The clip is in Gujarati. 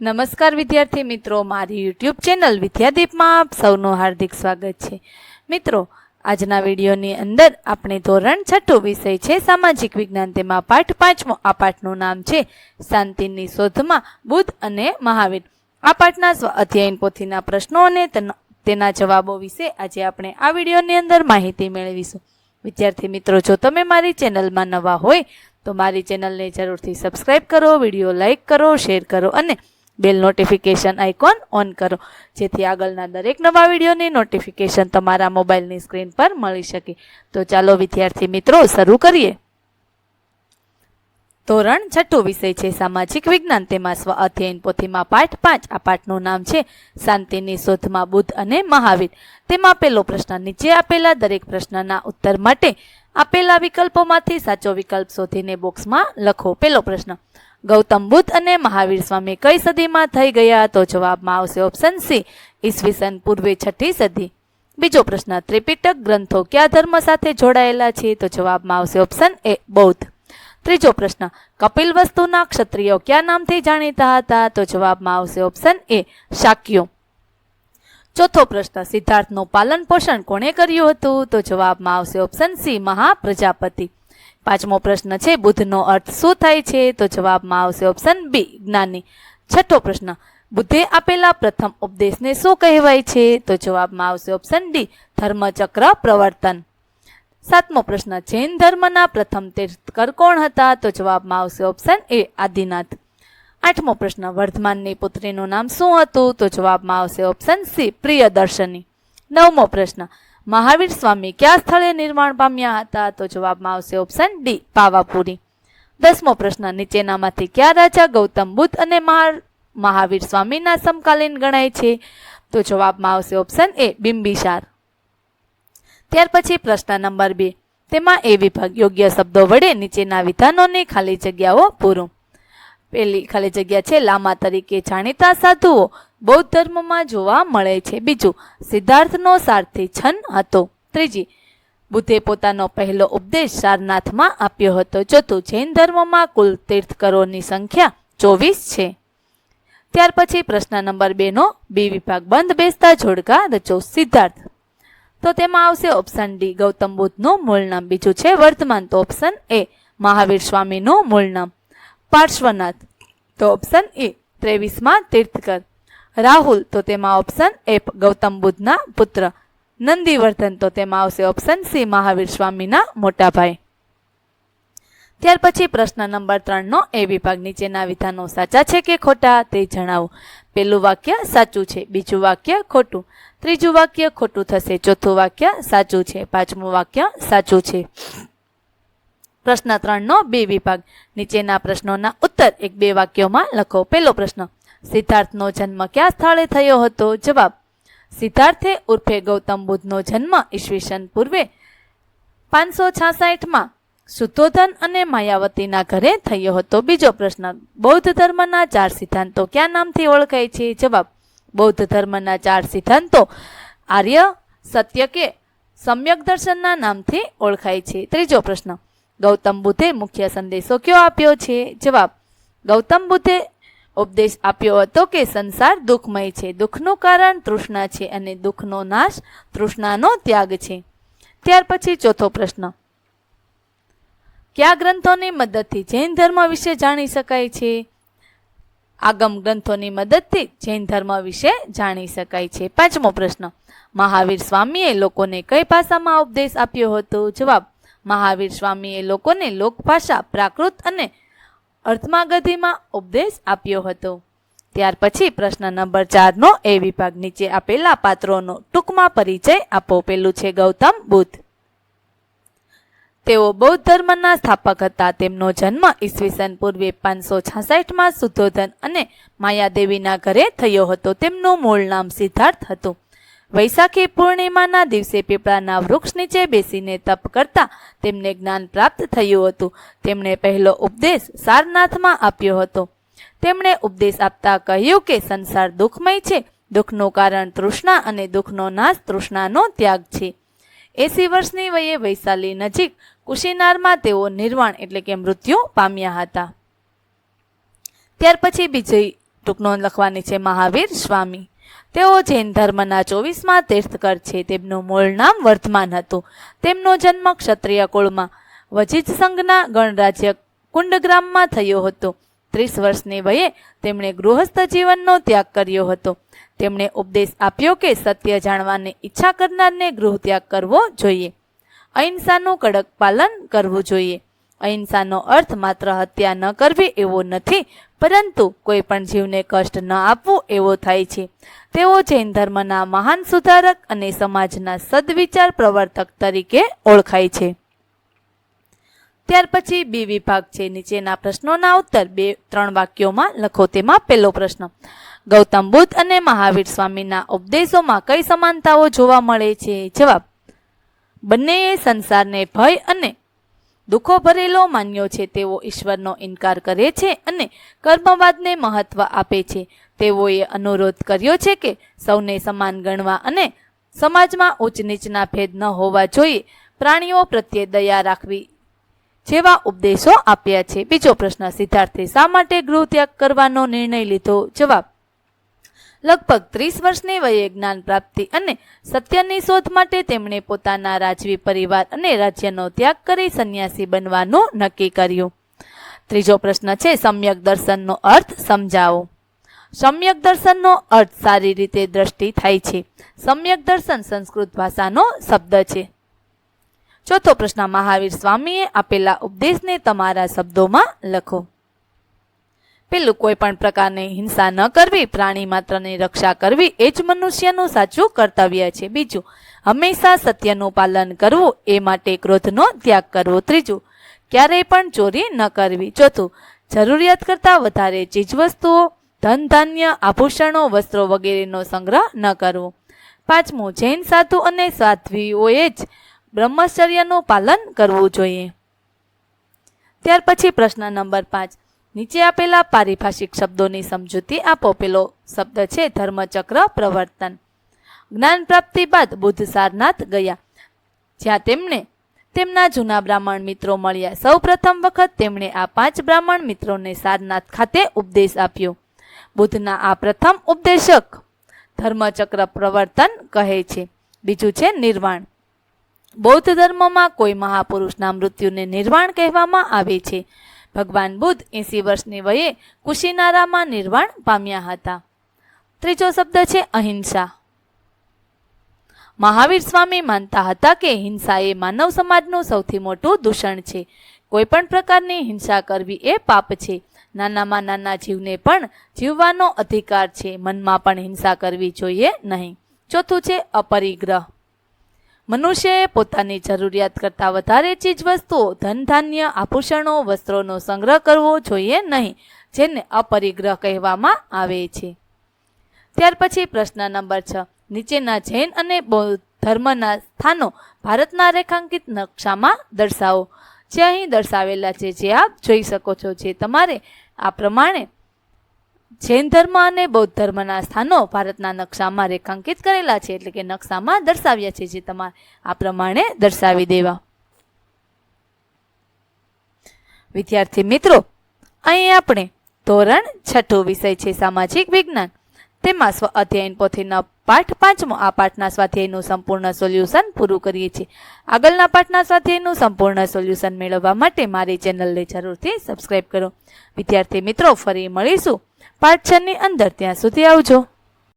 નમસ્કાર વિદ્યાર્થી મિત્રો, મારી યુટ્યુબ ચેનલ વિદ્યાદીપમાં આપ સૌનું હાર્દિક સ્વાગત છે. મિત્રો, આજના વિડીયોની અંદર આપણે ધોરણ છઠ્ઠું વિષય છે, સામાજિક વિજ્ઞાન. તેમાં પાઠ પાંચમો, આ પાઠનું નામ છે, શાંતિની શોધમાં બુદ્ધ અને મહાવીર. આ પાઠના સ્વ, અધ્યયન પોથીના પ્રશ્નો અને તેનો- જવાબો વિશે આજે આપણે આ વિડીયોની અંદર માહિતી મેળવીશું. વિદ્યાર્થી મિત્રો, જો તમે મારી ચેનલમાં નવા હોય, તો મારી ચેનલને જરૂરથી સબસ્ક્રાઈબ કરો, વીડિયો લાઇક કરો, શેર કરો અને બેલ નોટિફિકેશન આઇકોન ઓન કરો. જેથી આગળના દરેક નવા વિડીયોની નોટિફિકેશન તમારા મોબાઈલની સ્ક્રીન પર મળી શકે. તો ચાલો વિદ્યાર્થી મિત્રો, શરૂ કરીએ. ધોરણ છઠ્ઠો વિષય છે, સામાજિક વિજ્ઞાન. તેમાં સ્વ અધ્યયન પોથીમાં પાઠ પાંચ. આ પાઠનું નામ છે, શાંતિની શોધમાં બુદ્ધ અને મહાવીર. તેમાં પેલો પ્રશ્ન નીચે આપેલા દરેક પ્રશ્નના ઉત્તર માટે આપેલા વિકલ્પોમાંથી સાચો વિકલ્પ શોધીને બોક્સમાં લખો. પહેલો પ્રશ્ન ગૌતમ બુદ્ધ અને મહાવીર સ્વામી કઈ સદીમાં થઈ ગયા તો જવાબમાં આવશે ઓપ્શન સી ઈસવીસન પૂર્વે છઠ્ઠી સદી. બીજો પ્રશ્ન, ત્રિપિટક ગ્રંથો કયા ધર્મ સાથે જોડાયેલા છે તો જવાબમાં આવશે ઓપ્શન એ બૌદ્ધ. ત્રીજો પ્રશ્ન, કપિલ વસ્તુના ક્ષત્રિયો કયા નામથી જાણીતા હતા તો જવાબમાં આવશે ઓપ્શન એ શાક્યો. ચોથો પ્રશ્ન, સિદ્ધાર્થનું પાલન પોષણ કોણે કર્યું હતું તો જવાબમાં આવશે ઓપ્શન સી મહાપ્રજાપતિ. પાંચમો પ્રશ્ન છે, બુદ્ધનો અર્થ શું થાય છે? તો જવાબમાં આવશે ઓપ્શન બી જ્ઞાની છઠ્ઠો પ્રશ્ન, બુદ્ધે આપેલા પ્રથમ ઉપદેશને શું કહેવાય છે? તો જવાબમાં આવશે ઓપ્શન ડી ધર્મચક્ર પ્રવર્તન. સાતમો પ્રશ્ન, જૈન ધર્મના પ્રથમ તીર્થકર કોણ હતા? તો જવાબમાં આવશે ઓપ્શન એ આદિનાથ. આઠમો પ્રશ્ન, વર્ધમાનની પુત્રીનું નામ શું હતું? તો જવાબમાં આવશે ઓપ્શન સી પ્રિયદર્શની. નવમો પ્રશ્ન મહાવીર સ્વામી કયા સ્થળે નિર્માણ પામ્યા હતા? તો જવાબમાં આવશે ઓપ્શન ડી પાવાપુરી. દસમો પ્રશ્ન, નીચેનામાંથી કયા રાજા ગૌતમ બુદ્ધ અને મહા- મહાવીર સ્વામીના સમકાલીન ગણાય છે? તો જવાબમાં આવશે ઓપ્શન એ બિંબિસાર. ત્યાર પછી પ્રશ્ન નંબર બે, તેમાં એ વિભાગ યોગ્ય શબ્દો વડે નીચેના વિધાનોની ખાલી જગ્યાઓ પૂરું. પેલી ખાલી જગ્યા છે, લામા તરીકે જાણીતા સાધુઓ. બૌદ્ધ ધર્મમાં જોવા મળે છે. બીજું, સિદ્ધાર્થનો સારથી છન હતો. ત્રીજી, બુદ્ધે પોતાનો પહેલો ઉપદેશ સારનાથમાં આપ્યો હતો. ચોથું, જૈન ધર્મમાં કુલ તીર્થકરોની સંખ્યા ચોવીસ છે. ત્યાર પછી પ્રશ્ન નંબર બેનો, બી વિભાગ બંધ, બેસતા જોડકા રચો સિદ્ધાર્થ. તો તેમાં આવશે ઓપ્શન ડી ગૌતમ બુદ્ધનું મૂળ નામ. બીજું છે વર્તમાન, તો ઓપ્શન એ મહાવીર સ્વામીનું મૂળ નામ. પાર્શ્વનાથ. તો ઓપ્શન એ ત્રેવીસમાં તીર્થકર. રાહુલ તો તેમાં ઓપ્શન એ ગૌતમ બુદ્ધના પુત્ર. નંદીવર્ધન તો તેમાં આવશે ઓપ્શન સી મહાવીર સ્વામીના મોટા ભાઈ. ત્યાર પછી પ્રશ્ન નંબર ત્રણનો એ વિભાગ નીચેના વિધાનો સાચા છે કે ખોટા તે જણાવો. પહેલું વાક્ય સાચું છે, બીજું વાક્ય ખોટું. ત્રીજું વાક્ય ખોટું થશે, ચોથું વાક્ય સાચું છે, પાંચમું વાક્ય સાચું છે. પ્રશ્ન ત્રણનો બે વિભાગ. નીચેના પ્રશ્નોના ઉત્તર એક બે વાક્યોમાં લખો. પહેલો પ્રશ્ન સિદ્ધાર્થનો જન્મ કયા સ્થળે થયો હતો? જવાબ, સિદ્ધાર્થે ઉર્ફે ગૌતમ બુદ્ધનો જન્મ ઈસવીસન પૂર્વે પાંચસો છાસઠમાં શુદ્ધોધન અને માયાવતીના ઘરે થયો હતો. બીજો પ્રશ્ન, બૌદ્ધ ધર્મના ચાર સિદ્ધાંતો કયા નામથી ઓળખાય છે? જવાબ, બૌદ્ધ ધર્મના ચાર સિદ્ધાંતો આર્ય, સત્ય કે સમ્યક દર્શનના નામથી ઓળખાય છે. ત્રીજો પ્રશ્ન, ગૌતમ બુદ્ધે મુખ્ય સંદેશો કયો આપ્યો છે? જવાબ, ગૌતમ બુદ્ધે ઉપદેશ આપ્યો હતો કે સંસાર દુઃખમય છે. દુઃખનું કારણ તૃષ્ણા છે અને દુઃખનો નાશ તૃષ્ણાનો ત્યાગ છે. ત્યાર પછી ચોથો પ્રશ્ન. કયા ગ્રંથોની મદદથી જૈન ધર્મ વિશે જાણી શકાય છે? આગમ ગ્રંથોની મદદથી જૈન ધર્મ વિશે જાણી શકાય છે. પાંચમો પ્રશ્ન. મહાવીર સ્વામીએ લોકોને કઈ ભાષામાં ઉપદેશ આપ્યો હતો? જવાબ. મહાવીર સ્વામીએ લોકોને લોકભાષા, પ્રાકૃત અને અર્થમાં ગતિમાં ઉપદેશ આપ્યો હતો. ત્યાર પછી પ્રશ્ન નંબર ચારનો એ વિભાગ નીચે આપેલા પાત્રોનો ટૂંકમાં પરિચય આપો. પેલું છે ગૌતમ બુદ્ધ. તેઓ બૌદ્ધ ધર્મના સ્થાપક હતા. તેમનો જન્મ ઈસવીસન પૂર્વે પાંચસો છાસઠમાં સુધોધન અને માયાદેવીના ઘરે થયો હતો. તેમનું મૂળ નામ સિદ્ધાર્થ હતું. વૈશાખી પૂર્ણિમાના દિવસે પીપળાના વૃક્ષ નીચે બેસીને તપ કરતા તેમને જ્ઞાન પ્રાપ્ત થયું હતું. તેમણે પહેલો ઉપદેશ સારનાથમાં આપ્યો હતો. તેમણે ઉપદેશ આપતા કહ્યું કે સંસાર દુઃખમય છે. દુઃખનું કારણ તૃષ્ણા અને દુઃખનો નાશ તૃષ્ણાનો ત્યાગ છે. એસી વર્ષની વયે વૈશાલી નજીક કુશીનારમાં તેઓ નિર્વાણ એટલે કે મૃત્યુ પામ્યા હતા. ત્યાર પછી બીજી ટૂંકનો લખવાની છે મહાવીર સ્વામી. તેઓ જૈન ધર્મના ચોવીસમાં તીર્થકર છે. તેમનું મૂળ નામ વર્ધમાન હતું. તેમનો જન્મ ક્ષત્રિય કુળમાં વજિજ સંઘના ગણરાજ્ય કુંડગ્રામમાં થયો હતો. ત્રીસ વર્ષની વયે તેમણે ગૃહસ્થ જીવનનો ત્યાગ કર્યો હતો. તેમણે ઉપદેશ આપ્યો કે સત્ય જાણવાની ઈચ્છા કરનારને ગૃહ ત્યાગ કરવો જોઈએ. અહિંસાનું કડક પાલન કરવું જોઈએ. અહિંસાનો અર્થ માત્ર હત્યા ન કરવી એવો નથી, પરંતુ કોઈ પણ જીવને કષ્ટ ન આપવું એવો થાય છે. તેઓ જૈન ધર્મના મહાન સુધારક અને સમાજના સદવિચાર પ્રવર્તક તરીકે ઓળખાય છે. ત્યાર પછી બી વિભાગ છે. નીચેના પ્રશ્નોના ઉત્તર બે, ત્રણ વાક્યોમાં લખો. તેમાં પહેલો પ્રશ્ન, ગૌતમ બુદ્ધ અને મહાવીર સ્વામીના ઉપદેશોમાં કઈ સમાનતાઓ જોવા મળે છે? જવાબ, બંનેએ સંસારને ભય અને દુઃખો ભરેલો માન્યો છે, તેઓ ઈશ્વરનો ઇનકાર કરે છે અને કર્મવાદને મહત્વ આપે છે. તેઓએ અનુરોધ કર્યો છે કે સૌને સમાન ગણવા અને સમાજમાં ઉચ્ચ નીચના ભેદ ન હોવા જોઈએ. પ્રાણીઓ પ્રત્યે દયા રાખવી જેવા ઉપદેશો આપ્યા છે. બીજો પ્રશ્ન, સિદ્ધાર્થે શા માટે ગૃહ ત્યાગ કરવાનો નિર્ણય લીધો? જવાબ લગભગ ત્રીસ વર્ષની વયે જ્ઞાન પ્રાપ્તિ અને સત્યની શોધ માટે તેમણે પોતાના રાજવી પરિવાર અને રાજ્યનો ત્યાગ કરી સંન્યાસી બનવાનું નક્કી કર્યું. ત્રીજો પ્રશ્ન છે, સમ્યક દર્શનનો અર્થ સમજાવો. સમ્યક દર્શનનો અર્થ સારી રીતે દ્રષ્ટિ થાય છે. સમ્યક દર્શન સંસ્કૃત ભાષાનો શબ્દ છે. ચોથો પ્રશ્ન, મહાવીર સ્વામીએ આપેલા ઉપદેશને તમારા શબ્દોમાં લખો. પેલું કોઈ પણ પ્રકારની હિંસા ન કરવી, પ્રાણી માત્રની રક્ષા કરવી, એ જ મનુષ્યનું સાચું કર્તવ્ય છે. બીજું, હંમેશા સત્યનું પાલન કરવું, એ માટે ક્રોધનો ત્યાગ કરવો. ત્રીજું, ક્યારેય પણ ચોરી ન કરવી. ચોથું, જરૂરિયાત કરતાં વધારે ચીજવસ્તુઓ ધન ધાન્ય આભૂષણો, વસ્ત્રો વગેરેનો સંગ્રહ ન કરવો. પાંચમું, જૈન સાધુ અને સાધ્વીઓએ જ બ્રહ્મચર્યનું પાલન કરવું જોઈએ. ત્યાર પછી પ્રશ્ન નંબર પાંચ નીચે આપેલા પારિભાષિક શબ્દોની સમજૂતી આપો. પેલો શબ્દ છે ધર્મચક્ર પ્રવર્તન. જ્ઞાન પ્રાપ્તિ બાદ બુદ્ધ સારનાથ ગયા. જ્યાં તેમને તેમના જૂના બ્રાહ્મણ મિત્રો મળ્યા. સૌ પ્રથમ વખત તેમણે આ પાંચ બ્રાહ્મણ મિત્રોને સારનાથ ખાતે ઉપદેશ આપ્યો. બુદ્ધના આ પ્રથમ ઉપદેશક ધર્મચક્ર પ્રવર્તન કહે છે. બીજું છે નિર્વાણ. બૌદ્ધ ધર્મમાં કોઈ મહાપુરુષના મૃત્યુને નિર્વાણ કહેવામાં આવે છે. ભગવાન બુદ્ધ એંસી વર્ષની વયે કુશીનારામાં નિર્વાણ પામ્યા હતા. ત્રીજો શબ્દ છે અહિંસા. મહાવીર સ્વામી માનતા હતા કે હિંસા એ માનવ સમાજનું સૌથી મોટું દૂષણ છે. કોઈ પણ પ્રકારની હિંસા કરવી એ પાપ છે. નાનામાં નાના જીવને પણ જીવવાનો અધિકાર છે. મનમાં પણ હિંસા કરવી જોઈએ નહીં. ચોથું છે અપરિગ્રહ. મનુષ્યએ પોતાની જરૂરિયાત કરતાં વધારે ચીજ વસ્તુઓ ધન ધાન્ય આભૂષણો, વસ્ત્રોનો સંગ્રહ કરવો જોઈએ નહીં, જેને અપરિગ્રહ કહેવામાં આવે છે. ત્યાર પછી પ્રશ્ન નંબર છ. નીચેના જૈન અને બૌદ્ધ ધર્મના સ્થાનો ભારતના રેખાંકિત નકશામાં દર્શાવો. જે અહીં દર્શાવેલા છે, જે આપ જોઈ શકો છો, જે તમારે આ પ્રમાણે જૈન ધર્મ અને બૌદ્ધ ધર્મના સ્થાનો ભારતના નકશામાં રેખાંકિત કરેલા છે, એટલે કે નકશામાં દર્શાવ્યા છે, જે તમારે આ પ્રમાણે દર્શાવી દેવા. વિદ્યાર્થી મિત્રો, અહીં આપણે ધોરણ છઠ્ઠું વિષય છે, સામાજિક વિજ્ઞાન. તેમાં સ્વ અધ્યયન પોથીના પાઠ પાંચમો, આ પાઠના સ્વાધ્યાયનું સંપૂર્ણ સોલ્યુશન પૂરું કરીએ છીએ. આગળના પાઠના સ્વાધ્યાયનું સંપૂર્ણ સોલ્યુશન મેળવવા માટે મારી ચેનલને જરૂરથી સબસ્ક્રાઈબ કરો. વિદ્યાર્થી મિત્રો, ફરી મળીશું. પાઠ છની અંદર ત્યાં સુધી આવજો.